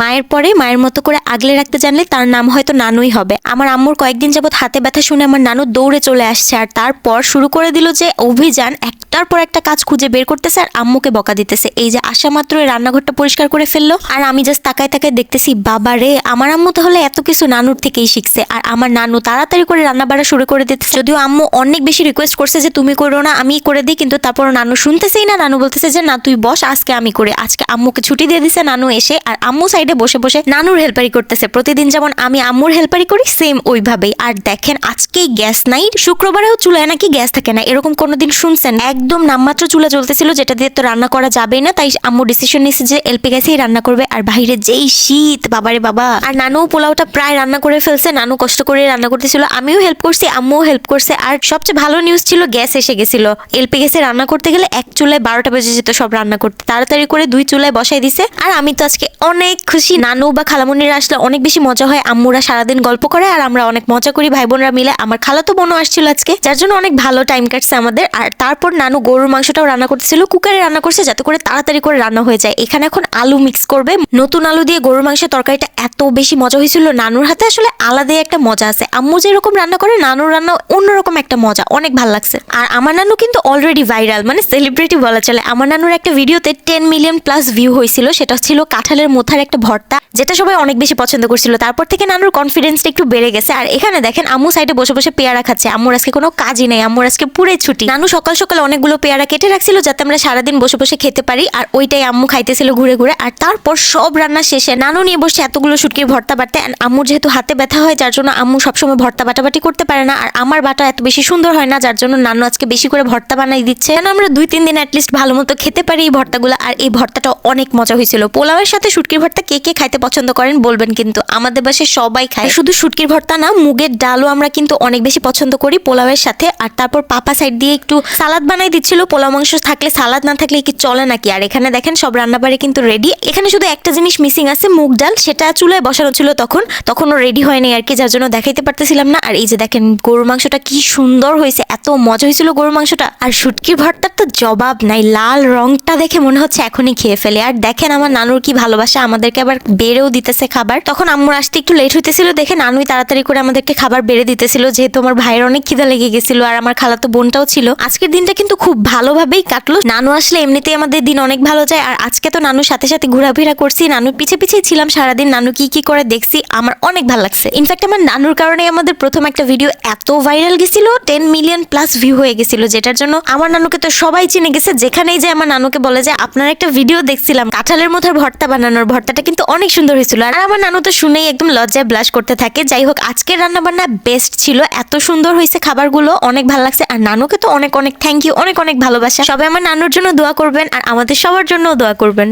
মায়ের পরে মায়ের মতো করে আগলে রাখতে জানলে তার নাম হয়তো নানুই হবে। আমার আম্মুর কয়েকদিন যাবৎ হাতে ব্যথা শুনে আমার নানু দৌড়ে চলে আসছে আর তারপর শুরু করে দিল যে অভিযান, একটার পর একটা কাজ খুঁজে বের করতেছে আর আম্মুকে বকা দিতেছে। এই যে আসা মাত্র রান্নাঘরটা পরিষ্কার করে ফেলল আর আমি জাস্ট তাকায় তাকায় দেখতেছি, বাবা রে, আমার আম্মু তাহলে এত কিছু নানুর থেকেই শিখছে আর আমার নানু তাড়াতাড়ি করে রান্না বাড়া শুরু করে দিতেছে। যদিও আম্মু অনেক বেশি রিকোয়েস্ট করছে যে তুমি করো না আমি করে দিই, কিন্তু তারপর নানু শুনতেছেই না। নানু বলতেছে যে, না, তুই বস, আজকে আমি করে। আজকে আম্মুকে ছুটি দিয়ে দিছে, নানু এসে আর আম্মু সাইডে বসে বসে নানুর হেল্পারি করতেছে। প্রতিদিন যেমন আমি আম্মুর হেল্পারি করি সেম ওইভাবেই। আর দেখেন, আজকেই গ্যাস নাই। শুক্রবারেও চুলায় নাকি গ্যাস থাকে না। এরকম কোনোদিন শুনছেন? একদম নামমাত্র চুলা চলতেছিল যেটা দিয়ে তো রান্না করা যাবে না। তাই আম্মু ডিসিশন নিয়েছে যে এলপি গ্যাসেই রান্না করবে। আর বাইরে যেই শীত, বাবারে বাবা। আর নানু পোলাওটা প্রায় রান্না করে ফেলছে। নানু কষ্ট করে রান্না করতেছিল। আমিও হেল্প করছি, আম্মুও হেল্প করছে। আর সবচেয়ে ভালো নিউজ ছিল, গ্যাস এসে গেছিল। এলপি গ্যাসে রান্না করতে গেলে এক চুলায় বারোটা বেজে যেত সব রান্না করতে। তাড়াতাড়ি করে দুই চুলায় বসাই দিছে। আর আমি তো আজকে অনেক খুশি। নানু বা খালামুনিরা আসলে অনেক বেশি মজা হয়। আম্মুরা সারাদিন গল্প করে আর আমরা অনেক মজা করি। ভাই বোনরা মিলে আমার খালাতো বোনও আসছিল আজকে, যার জন্য অনেক ভালো টাইম কাটছে আমাদের। আর তারপর নানু গরুর মাংসটাও রান্না করতেছিল, কুকারে রান্না করছে যাতে করে তাড়াতাড়ি করে রান্না হয়ে যায়। এখানে এখন আলু মিক্স করবে। নতুন আলু দিয়ে গরুর মাংসের তরকারিটা এত বেশি মজা হয়েছিল। নানুর হাতে আসলে আলাদাই একটা মজা আছে। আম্মু যেরকম রান্না করে, নানুর রান্না অন্যরকম একটা মজা। অনেক ভালো লাগছে। আর আমার নানু কিন্তু অলরেডি ভাইরাল মানে সেলিব্রিটি বলা চলে। আমার নানুর একটা ভিডিওতে টেন মিলিয়ন প্লাস ভিউ হয়েছিল। সেটা ছিল কাঁঠালের মোথার একটা ভর্তা, যেটা সবাই অনেক বেশি পছন্দ করছিল। তারপর থেকে নানুর কনফিডেন্সটা একটু বেড়ে গেছে। আর এখানে দেখেন, আম্মু সাইডে বসে বসে পেয়ারা খাচ্ছে। আম্মুর আজকে কোনো কাজই নেই। আম্মুর আজকে পুরে ছুটি। নানু সকাল সকাল অনেকগুলো পেয়ারা কেটে রাখছিল যাতে আমরা সারাদিন বসে বসে খেতে পারি। আর ওইটাই আম্মু খাইতেছিল ঘুরে ঘুরে। আর তারপর সব রান্না শেষে নানু নিয়ে বসে এতগুলো শুটকির ভর্তা বাটতে আম্মুর যেহেতু হাতে ব্যথা হয়, যার জন্য আম্মু সবসময় ভর্তা বাটাবাটি করতে পারে না। আর আমার বাটা এত বেশি সুন্দর হয় না, যার জন্য নানু আজকে বেশি করে ভর্তা বানাই দিচ্ছে। যেন আমরা দুই তিন দিন অ্যাটলিস্ট ভালো মতো খেতে পারি এই ভর্তাগুলো। আর এই ভর্তাটা অনেক মজা হয়েছিল। পোলাওয়ের সাথে শুটকির ভর্তা কে কে খাইতে পছন্দ করেন বলবেন কিন্তু। আমাদের বাসায় সবাই খায়। শুধু শুটকির ভর্তা না, মুগের ডালও আমরা কিন্তু অনেক বেশি পছন্দ করি পোলাওয়ের সাথে। আর তারপর পাপা সাইড দিয়ে একটু সালাদ বানাই দিচ্ছিল। পোলাও মাংস থাকলে সালাদ, না থাকলে কি চলে নাকি? আর এখানে দেখেন সব রান্নাবাড়ি কিন্তু রেডি এখানে শুধু একটা জিনিস মিসিং আছে, মুগ ডাল। সেটা চুলায় বসানো ছিল তখন। তখনও রেডি হয়নি আর কি, যার জন্য দেখাইতে পারতেছিলাম না। আর এই যে দেখেন গরুর মাংসটা কি সুন্দর হয়েছে, এত মজা হয়েছিল গরুর মাংসটা। আর শুটকির ভর্তার তো জবাব নাই, লাল রংটা দেখে মনে হচ্ছে এখনই খেয়ে ফেলে। আর দেখেন আমার নানুর কি ভালোবাসা আমাদেরকে আবার বেড়েও দিতেছে খাবার। তখন আম্মুর আসতে একটু লেট হইতেছিল, দেখে নানুই তাড়াতাড়ি করে আমাদেরকে খাবার বেড়ে দিতেছিল, যেহেতু আমার ভাইয়ের অনেক খিদা লেগে গেছিল আর আমার খালাতো বোনটাও ছিল। আজকের দিনটা কিন্তু খুব ভালোভাবেই কাটলো। নানু আসলে এমনিতেই আমাদের দিন অনেক ভালো যায়, আর আজকে তো নানুর সাথে সাথে ঘোরাফেরা করছি। নানুর পিছে পিছিয়ে ছিলাম সারাদিন, নানু কি কি করে দেখছি আমার অনেক ভালো লাগছে। ইনফ্যাক্ট আমার নানুর কারণে আমাদের প্রথম একটা ভিডিও এত ভাইরাল গেছিল টেন মিলিয়ন প্লাস ভিউ হয়ে গেছিল, যেটার জন্য আমার নানুকে তো সবাই চিনে গেছে। যেখানেই যে আমার নানুকে বলে যে, আপনার একটা ভিডিও দেখছিলাম, কাঁঠালের মধ্যে ভর্তা বানানোর ভর্তাটা কিন্তু অনেক সুন্দর হয়েছিল। আর আমার নানু তো শুনেই একদম লজ্জায় ব্লাশ করতে থাকে। যাই হোক, আজকের রান্নাবান্না বেস্ট ছিল। এত সুন্দর হয়েছে খাবারগুলো, অনেক ভালো লাগছে। আর নানুকে তো অনেক অনেক থ্যাংক ইউ অনেক অনেক ভালোবাসা। সবাই আমার নানুর জন্য দোয়া করবেন আর আমাদের সবার জন্য দোয়া করবেন।